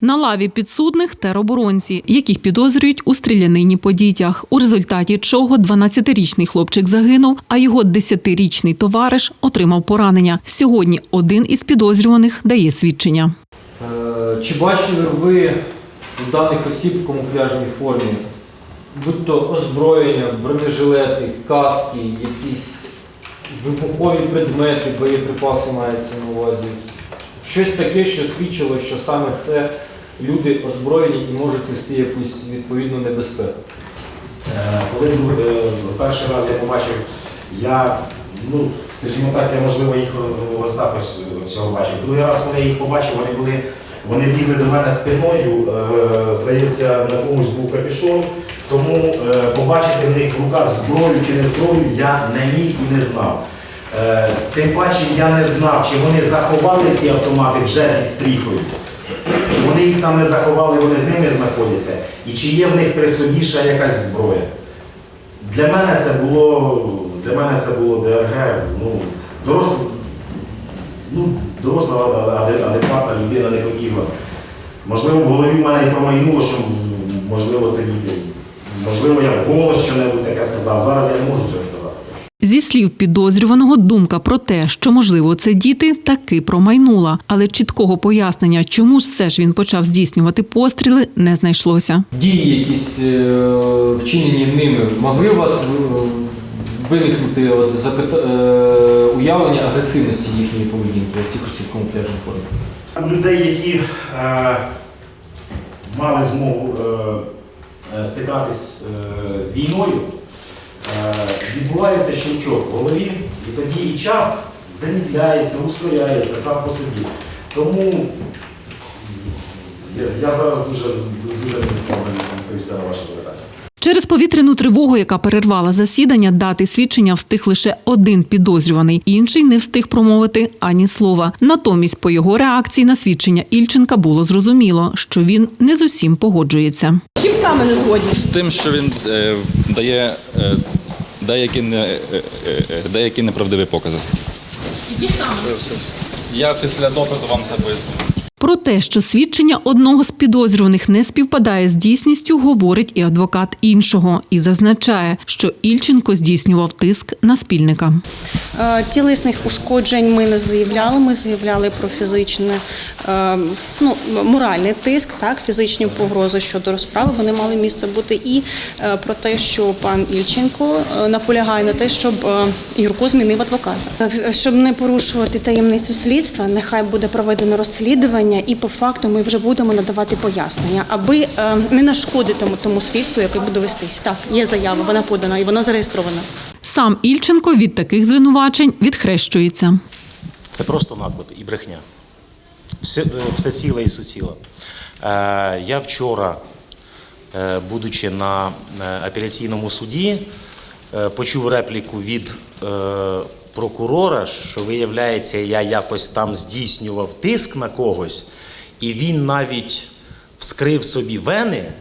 На лаві підсудних тероборонці, яких підозрюють у стрілянині по дітях, у результаті чого 12-річний хлопчик загинув, а його 10-річний товариш отримав поранення. Сьогодні один із підозрюваних дає свідчення. Е, Чи бачили ви даних осіб в камуфляжній формі, будь то озброєння, бронежилети, каски, якісь вибухові предмети, боєприпаси мається на увазі? Щось таке, що свідчило, що саме це люди озброєні і можуть нести якусь відповідну небезпеку. Е, Коли е, перший раз я побачив, я, ну, скажімо так, я можливо їх е, ось так ось бачив. Другий раз, коли я їх побачив, вони були, вони бігли до мене спиною, е, здається, на комусь був капюшон, тому е, побачити в них в руках зброю чи не зброю я не міг і не знав. Е, Тим паче я не знав, чи вони заховали ці автомати вже під стріхою. Вони їх там не заховали, вони з ними знаходяться, і чи є в них при собі ще якась зброя. Для мене це було, для мене це було ДРГ, ну, доросла, ну, доросла адекватна людина не хотіла. Можливо, в голові в мене і промайнуло, що можливо це діти. Можливо, я вголос що-небудь таке сказав. Зараз я не можу цього сказати. Зі слів підозрюваного, думка про те, що можливо це діти, таки промайнула, але чіткого пояснення, чому ж все ж він почав здійснювати постріли, не знайшлося. Дії якісь е, вчинені ними могли у вас е, виникнути от, запита- е, уявлення агресивності їхньої поведінки, цих осіб в камуфляжній формі? Людей, які е, мали змогу е, стикатись е, з війною, е, відбувається щелчок в голові, і тоді і час замідляється, ускоряється сам по собі. Тому я, я зараз дуже, дуже не зможу відповісти на ваше запитання. Через повітряну тривогу, яка перервала засідання, дати свідчення встиг лише один підозрюваний. Інший не встиг промовити ані слова. Натомість, по його реакції на свідчення Ільченка було зрозуміло, що він не з усім погоджується. Чим саме не згодні? з тим, що він е, дає е, деякі, не, е, е, е, деякі неправдиві покази. Які саме? Я після допиту вам все поясню. Про те, що свідчення одного з підозрюваних не співпадає з дійсністю, говорить і адвокат іншого, і зазначає, що Ільченко здійснював тиск на спільника. Е, Тілесних ушкоджень ми не заявляли. Ми заявляли про фізичне, е, ну, моральний тиск, так, фізичні погрози щодо розправи. Вони мали місце бути. І е, про те, що пан Ільченко наполягає на те, щоб Юрко змінив адвоката. Щоб не порушувати таємницю слідства, нехай буде проведено розслідування, і по факту ми вже будемо надавати пояснення, аби е, не нашкодити тому- слідству, яке буде вестись. Так, є заява, вона подана і вона зареєстрована. Сам Ільченко від таких звинувачень відхрещується. Це просто наклеп і брехня. Все, все ціле і суціле. Е, я вчора, е, будучи на е, апеляційному суді, е, почув репліку від е, прокурора, що виявляється, я якось там здійснював тиск на когось, і він навіть вскрив собі вени.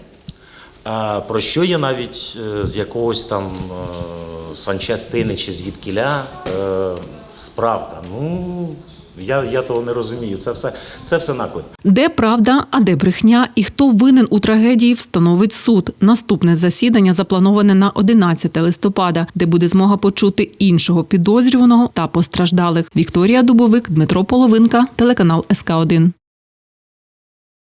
Про що є навіть е, з якогось там е, санчастини чи звідкіля е, справка. Ну, я, я того не розумію. Це все, це все наклеп. Де правда, а де брехня, і хто винен у трагедії, встановить суд. Наступне засідання заплановане на 11 листопада, де буде змога почути іншого підозрюваного та постраждалих. Вікторія Дубовик, Дмитро Половинка, телеканал СК 1